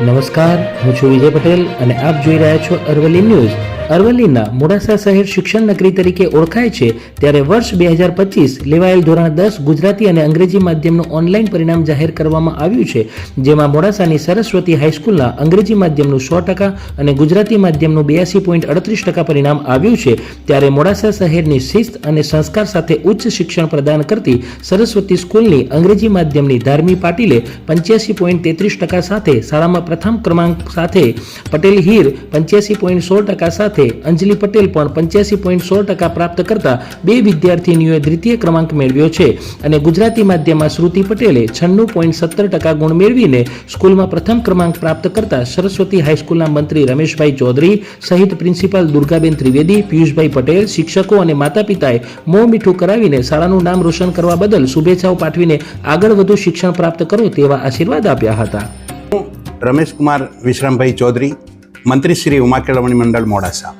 નમસ્કાર હું છું વિજય પટેલ અને આપ જોઈ રહ્યા છો અરવલ્લી ન્યૂઝ. અરવલ્લીના મોડાસા શહેર શિક્ષણ નગરી તરીકે ઓળખાય છે, ત્યારે વર્ષ બે હજાર પચીસ લેવાયેલ ધોરણ દસ ગુજરાતી અને અંગ્રેજી માધ્યમનું ઓનલાઈન પરિણામ જાહેર કરવામાં આવ્યું છે, જેમાં મોડાસાની સરસ્વતી હાઈસ્કૂલના અંગ્રેજી માધ્યમનું સો ટકા અને ગુજરાતી માધ્યમનું બ્યાસી પોઈન્ટ અડત્રીસ ટકા પરિણામ આવ્યું છે, ત્યારે મોડાસા શહેરની શિસ્ત અને સંસ્કાર સાથે ઉચ્ચ શિક્ષણ પ્રદાન કરતી સરસ્વતી સ્કૂલની અંગ્રેજી માધ્યમની ધાર્મી પાટીલે પંચ્યાસી પોઈન્ટ તેત્રીસ ટકા સાથે શાળામાં પ્રથમ ક્રમાંક સાથે પટેલ હીર પંચ્યાસી પોઈન્ટ સોળ ટકા સાથે અંજલિ પટેલ પણ પંચ્યાસી પોઈન્ટ સો ટકા પ્રાપ્ત કરતા બે વિદ્યાર્થીનીઓએ દ્વિતીય ક્રમાંક મેળવ્યો છે અને ગુજરાતી માધ્યમમાં શ્રુતિ પટેલે છન્નું પોઈન્ટ સત્તર ટકા ગુણ મેળવીને સ્કૂલમાં પ્રથમ ક્રમાંક પ્રાપ્ત કરતા સરસ્વતી હાઈસ્કૂલના મંત્રી રમેશભાઈ ચૌધરી સહિત પ્રિન્સિપાલ દુર્ગાબેન ત્રિવેદી, પિયુષભાઈ પટેલ, શિક્ષકો અને માતા પિતાએ મોં મીઠું કરાવીને શાળાનું નામ રોશન કરવા બદલ શુભેચ્છાઓ પાઠવીને આગળ વધુ શિક્ષણ પ્રાપ્ત કરો તેવા આશીર્વાદ આપ્યા હતા. રમેશ રમેશકુમાર વિશ્રામભાઈ ચૌધરી મંત્રી શ્રી ઉમા કેળવણી મંડળ મોડાસા.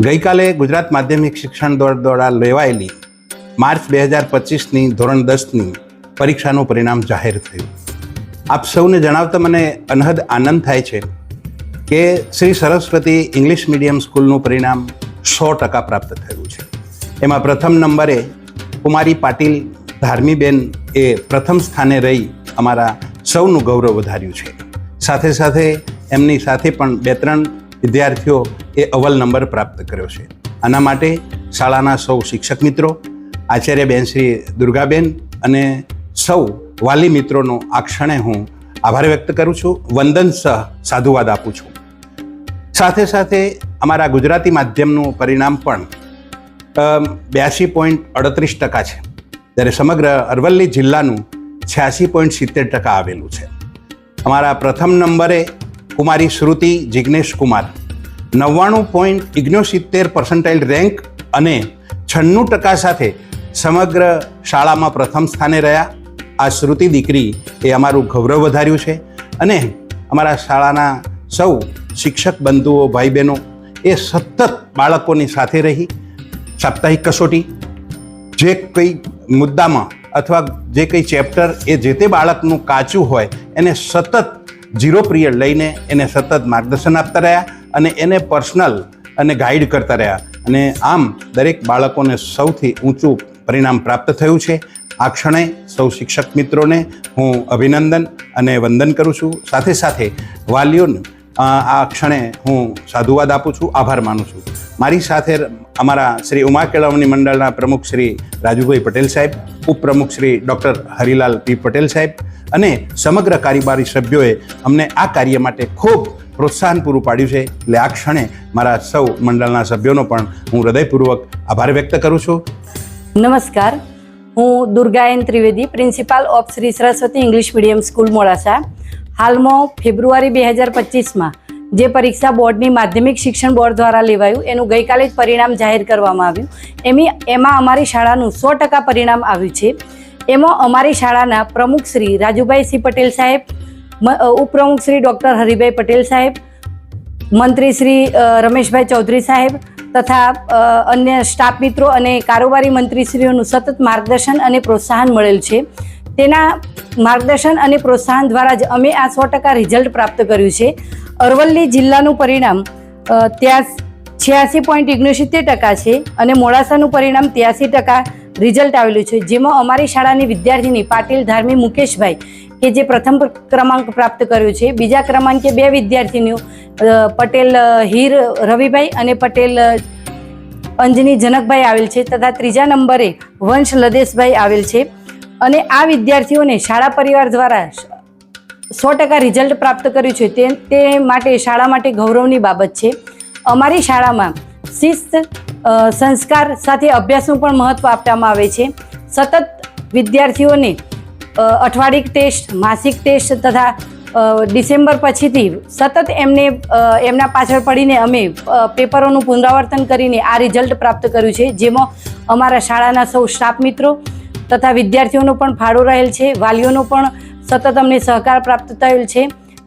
ગઈકાલે ગુજરાત માધ્યમિક શિક્ષણ બોર્ડ દ્વારા લેવાયેલી માર્ચ બે હજાર પચીસની ધોરણ દસની પરીક્ષાનું પરિણામ જાહેર થયું. આપ સૌને જણાવતા મને અનહદ આનંદ થાય છે કે શ્રી સરસ્વતી ઇંગ્લિશ મીડિયમ સ્કૂલનું પરિણામ સો ટકા પ્રાપ્ત થયું છે. એમાં પ્રથમ નંબરે કુમારી પાટીલ ધાર્મીબેન એ પ્રથમ સ્થાને રહી અમારા સૌનું ગૌરવ વધાર્યું છે. સાથે સાથે એમની સાથે પણ બે ત્રણ વિદ્યાર્થીઓ એ અવ્વલ નંબર પ્રાપ્ત કર્યો છે. આના માટે શાળાના સૌ શિક્ષક મિત્રો આચાર્યબેન શ્રી દુર્ગાબેન અને સૌ વાલી મિત્રોનો આ ક્ષણે હું આભાર વ્યક્ત કરું છું. વંદન સહ સાધુવાદ આપું છું. સાથે સાથે અમારા ગુજરાતી માધ્યમનું પરિણામ પણ બ્યાસી પોઈન્ટ અડત્રીસ ટકા છે. જ્યારે સમગ્ર અરવલ્લી જિલ્લાનું છ્યાસી પોઈન્ટ સિત્તેર ટકા આવેલું છે. અમારા પ્રથમ નંબરે કુમારી શ્રુતિ જિગ્નેશ કુમાર. નવ્વાણું પોઈન્ટ ઇગ્નોસિત્તેર પર્સન્ટાઇલ રેન્ક અને છન્નું ટકા સાથે સમગ્ર શાળામાં પ્રથમ સ્થાને રહ્યા. આ શ્રુતિ દીકરી એ અમારું ગૌરવ વધાર્યું છે અને અમારા શાળાના સૌ શિક્ષક બંધુઓ ભાઈ બહેનો એ સતત બાળકોની સાથે રહી. સાપ્તાહિક કસોટી, જે કંઈ મુદ્દામાં અથવા જે કંઈ ચેપ્ટર એ જે તે બાળકનું કાચું હોય એને સતત ઝીરો પિરિયડ લઈને એને સતત માર્ગદર્શન આપતા રહ્યા અને એને પર્સનલ અને ગાઈડ કરતા રહ્યા. અને આમ દરેક બાળકોને સૌથી ઊંચું પરિણામ પ્રાપ્ત થયું છે. આ ક્ષણે સૌ શિક્ષક મિત્રોને હું અભિનંદન અને વંદન કરું છું. સાથે સાથે વાલીઓને આ ક્ષણે હું સાધુવાદ આપું છું. આભાર માનું છું. મારી સાથે અમારા શ્રી ઉમા કેળવણી મંડળના પ્રમુખ શ્રી રાજુભાઈ પટેલ સાહેબ, ઉપપ્રમુખ શ્રી ડૉક્ટર હરિલાલ પી પટેલ સાહેબ અને સમગ્ર કારોબારી સભ્યોએ અમને આ કાર્ય માટે ખૂબ પ્રોત્સાહન પૂરું પાડ્યું છે. એટલે આ ક્ષણે મારા સૌ મંડળના સભ્યોનો પણ હું હૃદયપૂર્વક આભાર વ્યક્ત કરું છું. નમસ્કાર. હું Durgayan Trivedi, principal of Shri Saraswati English medium school, Modasa. હાલમાં ફેબ્રુઆરી બે હજાર પચીસમાં જે પરીક્ષા બોર્ડની માધ્યમિક શિક્ષણ બોર્ડ દ્વારા લેવાયું, એનું ગઈકાલે જ પરિણામ જાહેર કરવામાં આવ્યું. એમી, એમાં અમારી શાળાનું સો ટકા પરિણામ આવ્યું છે. એમાં અમારી શાળાના પ્રમુખ શ્રી રાજુભાઈ સિંહ પટેલ સાહેબ ઉપપ્રમુખ શ્રી ડૉક્ટર હરિભાઈ પટેલ સાહેબ, મંત્રી શ્રી રમેશભાઈ ચૌધરી સાહેબ તથા અન્ય સ્ટાફ મિત્રો અને કારોબારી મંત્રીશ્રીઓનું સતત માર્ગદર્શન અને પ્રોત્સાહન મળેલ છે. તેના માર્ગદર્શન અને પ્રોત્સાહન દ્વારા જ અમે આ સો ટકા રિઝલ્ટ પ્રાપ્ત કર્યું છે. અરવલ્લી જિલ્લાનું પરિણામ ત્યાં છ્યાસી પોઈન્ટ ઓગણસિત્તેર ટકા છે અને મોડાસાનું પરિણામ ત્યાસી ટકા રિઝલ્ટ આવેલું છે. જેમાં અમારી શાળાની વિદ્યાર્થીની પાટીલ ધાર્મી મુકેશભાઈ, કે જે પ્રથમ ક્રમાંક પ્રાપ્ત કર્યો છે. બીજા ક્રમાંકે બે વિદ્યાર્થીનીઓ પટેલ હીર રવિભાઈ અને પટેલ અંજની જનકભાઈ આવેલ છે તથા ત્રીજા નંબરે વંશ લદેશભાઈ આવેલ છે. અને આ વિદ્યાર્થીઓને શાળા પરિવાર દ્વારા સો ટકા રિઝલ્ટ પ્રાપ્ત કર્યું છે. તે તે માટે શાળા માટે ગૌરવની બાબત છે. અમારી શાળામાં શિસ્ત સંસ્કાર સાથે અભ્યાસનું પણ મહત્ત્વ આપવામાં આવે છે. સતત વિદ્યાર્થીઓને અઠવાડિક ટેસ્ટ, માસિક ટેસ્ટ તથા ડિસેમ્બર પછીથી સતત એમને એમના પાછળ પડીને અમે પેપરોનું પુનરાવર્તન કરીને આ રિઝલ્ટ પ્રાપ્ત કર્યું છે. જેમાં અમારા શાળાના સૌ સ્ટાફ મિત્રો તથા વિદ્યાર્થીઓનો પણ ફાળો રહેલ છે. વાલીઓનો પણ સતત અમને સહકાર પ્રાપ્ત થયેલ છે.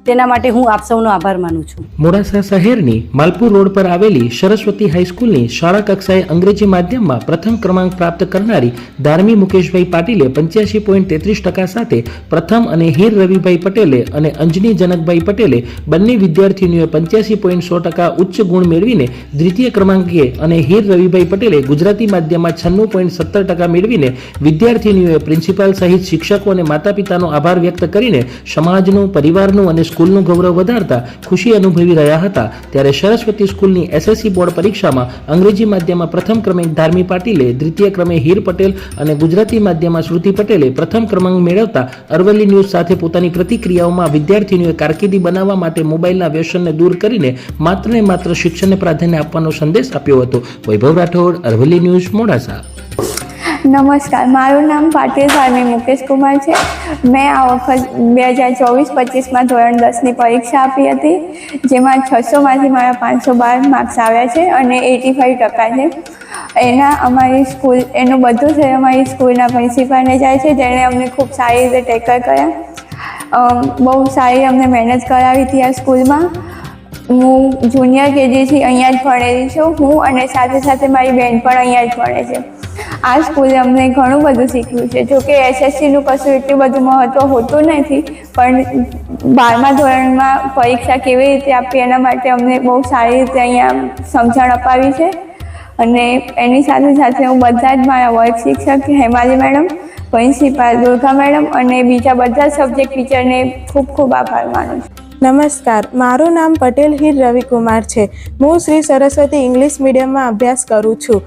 તેના માટે હું આપ સૌનો આભાર માનું છું. મોડાસા શહેરની માલપુર રોડ પર આવેલી સરસ્વતી હાઈસ્કૂલની શાળા કક્ષાએ અંગ્રેજી માધ્યમમાં પ્રથમ ક્રમાંક પ્રાપ્ત કરનારી ધાર્મી મુકેશભાઈ પાટીલે પંચ્યાસી પોઈન્ટ તેત્રીસ ટકા સાથે પ્રથમ અને હીર રવિભાઈ પટેલે અને અંજની જનકભાઈ પટેલે બંને વિદ્યાર્થીનીઓએ પંચ્યાસી પોઈન્ટ સો ટકા ઉચ્ચ ગુણ મેળવીને દ્વિતીય ક્રમાંકે અને હીર રવિભાઈ પટેલે ગુજરાતી માધ્યમમાં છન્નું પોઈન્ટ સત્તર ટકા મેળવીને વિદ્યાર્થીનીઓએ પ્રિન્સિપાલ સહિત શિક્ષકો અને માતા પિતાનો આભાર વ્યક્ત કરીને સમાજનું, પરિવારનું અને સ્કૂલનું ગૌરવ વધારતા ખુશી અનુભવી રહ્યા હતા. ત્યારે સરસ્વતી સ્કૂલની એસએસસી બોર્ડ પરીક્ષામાં અંગ્રેજી માધ્યમમાં પ્રથમ ક્રમે ધાર્મી પાટીલે, દ્વિતીય ક્રમે હીર પટેલ અને ગુજરાતી માધ્યમમાં શ્રુતિ પટેલે પ્રથમ ક્રમાંક મેળવતા અરવલ્લી ન્યૂઝ સાથે પોતાની પ્રતિક્રિયાઓમાં વિદ્યાર્થીનીઓએ કારકિર્દી બનાવવા માટે મોબાઈલના વ્યસનને દૂર કરીને માત્ર ને માત્ર શિક્ષણને પ્રાધાન્ય આપવાનો સંદેશ આપ્યો હતો. વૈભવ રાઠોડ, અરવલ્લી ન્યૂઝ, મોડાસા. નમસ્કાર, મારું નામ પાટીલ સ્વામી મુકેશ કુમાર છે. મેં આ વખત બે હજાર ચોવીસ પચીસમાં ધોરણ દસની પરીક્ષા આપી હતી, જેમાં છસોમાંથી મારા પાંચસો બાર માર્ક્સ આવ્યા છે અને એટી ફાઇવ ટકા છે. એના અમારી સ્કૂલ, એનું બધું છે અમારી સ્કૂલના પ્રિન્સિપાલને જાય છે, જેણે અમને ખૂબ સારી રીતે ટેકર કર્યા. બહુ સારી અમને મહેનત કરાવી હતી આ સ્કૂલમાં. હું જુનિયર કેજીથી અહીંયા જ ભણેલી છું. હું અને સાથે સાથે મારી બહેન પણ અહીંયા જ ભણે છે. આ સ્કૂલે અમને ઘણું બધું શીખ્યું છે. જોકે એસએસસીનું કશું એટલું બધું મહત્ત્વ હોતું નથી, પણ બારમા ધોરણમાં પરીક્ષા કેવી રીતે આપવી એના માટે અમને બહુ સારી રીતે અહીંયા સમજણ અપાવી છે. અને એની સાથે સાથે હું બધા જ મારા વર્ગ શિક્ષક Hemali madam, principal Durga madam અને બીજા બધા સબ્જેક્ટ ટીચરને ખૂબ ખૂબ આભાર માનું છું. નમસ્કાર, મારું નામ પટેલ હીર રવિકુમાર છે. હું શ્રી સરસ્વતી ઇંગ્લિશ મીડિયમમાં અભ્યાસ કરું છું.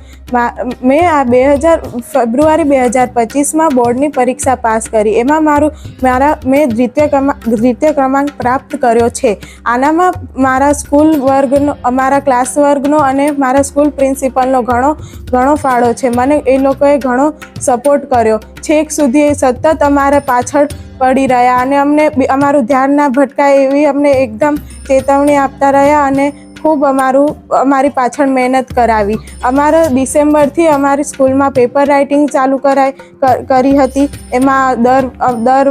મેં આ બે હજાર, ફેબ્રુઆરી બે હજાર પચીસમાં બોર્ડની પરીક્ષા પાસ કરી. એમાં મારું, મારા, મેં દ્વિતીય ક્રમાંક દ્વિતીય ક્રમાંક પ્રાપ્ત કર્યો છે. આનામાં મારા સ્કૂલ વર્ગનો મારા ક્લાસ વર્ગનો અને મારા સ્કૂલ પ્રિન્સિપલનો ઘણો ઘણો ફાળો છે. મને એ લોકોએ ઘણો સપોર્ટ કર્યો. છેક સુધી સતત અમારા પાછળ પડી રહ્યા અને અમને અમારું ધ્યાન ના ભટકાય એવી અમને એકદમ ચેતવણી આપતા રહ્યા અને ખૂબ અમારું, અમારી પાછળ મહેનત કરાવી. અમારા ડિસેમ્બરથી અમારી સ્કૂલમાં પેપર રાઇટિંગ ચાલુ કરાય કરી હતી. એમાં દર દર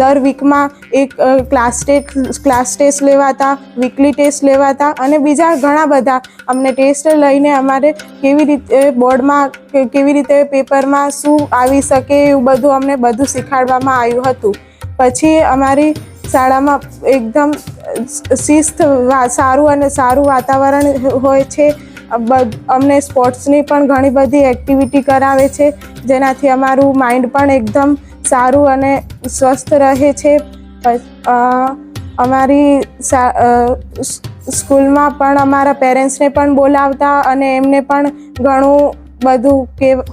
દર વીકમાં એક ક્લાસ ટેસ્ટ ક્લાસ ટેસ્ટ લેવાતા, વીકલી ટેસ્ટ લેવાતા અને બીજા ઘણા બધા. અમને ટેસ્ટ લઈને અમારે કેવી રીતે બોર્ડમાં કેવી રીતે પેપરમાં શું આવી શકે એવું બધું અમને બધું શીખવાડવામાં આવ્યું હતું. પછી અમારી શાળામાં એકદમ શિસ્ત સારું અને સારું વાતાવરણ હોય છે. અમને સ્પોર્ટ્સની પણ ઘણી બધી એક્ટિવિટી કરાવે છે, જેનાથી અમારું માઇન્ડ પણ એકદમ સારું અને સ્વસ્થ રહે છે. અમારી સ્કૂલમાં પણ અમારા પેરેન્ટ્સને પણ બોલાવતા અને એમને પણ ઘણું બધું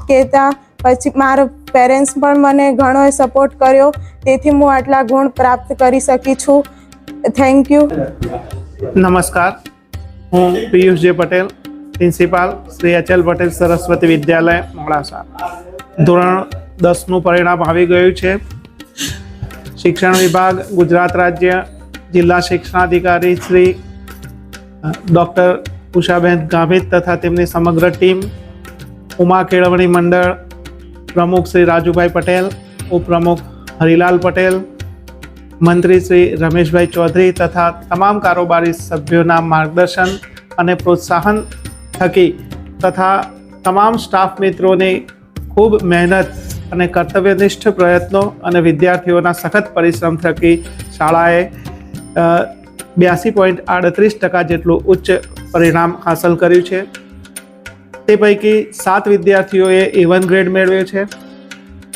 કહેતા પછી મારા પેરેન્ટ્સ પણ મને ઘણો સપોર્ટ કર્યો. તેથી હું આટલા ગુણ પ્રાપ્ત કરી શકી છું. થેન્ક યુ નમસ્કાર. હું પિયુષ જે પટેલ, પ્રિન્સિપાલ શ્રી અચલ પટેલ સરસ્વતી વિદ્યાલય, મોડાસા. ધોરણ દસનું પરિણામ આવી ગયું છે. શિક્ષણ વિભાગ, ગુજરાત રાજ્ય જિલ્લા શિક્ષણાધિકારી શ્રી ડૉક્ટર ઉષાબેન ગામિત તથા તેમની સમગ્ર ટીમ, ઉમા કેળવણી મંડળ પ્રમુખ શ્રી રાજુભાઈ પટેલ, ઉપપ્રમુખ હરિલાલ પટેલ, મંત્રી શ્રી રમેશભાઈ ચૌધરી તથા તમામ કારોબારી સભ્યોના માર્ગદર્શન અને પ્રોત્સાહન થકી તથા તમામ સ્ટાફ મિત્રોની ખૂબ મહેનત અને કર્તવ્યનિષ્ઠ પ્રયત્નો અને વિદ્યાર્થીઓના સખત પરિશ્રમ થકી શાળાએ બ્યાસી પોઈન્ટ આડત્રીસ ટકા જેટલું ઉચ્ચ પરિણામ હાંસલ કર્યું છે. તે પૈકી સાત વિદ્યાર્થીઓએ એ વન ગ્રેડ મેળવ્યો છે.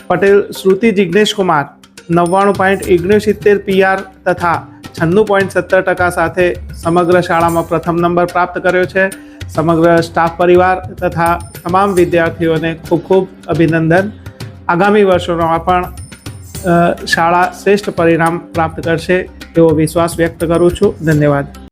પટેલ, શ્રુતિ જિજ્ઞેશ કુમાર, નવ્વાણું પોઈન્ટ ઓગણસિત્તેર પીઆર તથા છન્નું પોઈન્ટ સત્તર ટકા સાથે સમગ્ર શાળામાં પ્રથમ નંબર પ્રાપ્ત કર્યો છે. સમગ્ર સ્ટાફ પરિવાર તથા તમામ વિદ્યાર્થીઓને ખૂબ ખૂબ અભિનંદન. આગામી વર્ષોમાં પણ શાળા શ્રેષ્ઠ પરિણામ પ્રાપ્ત કરશે એવો વિશ્વાસ વ્યક્ત કરું છું. ધન્યવાદ.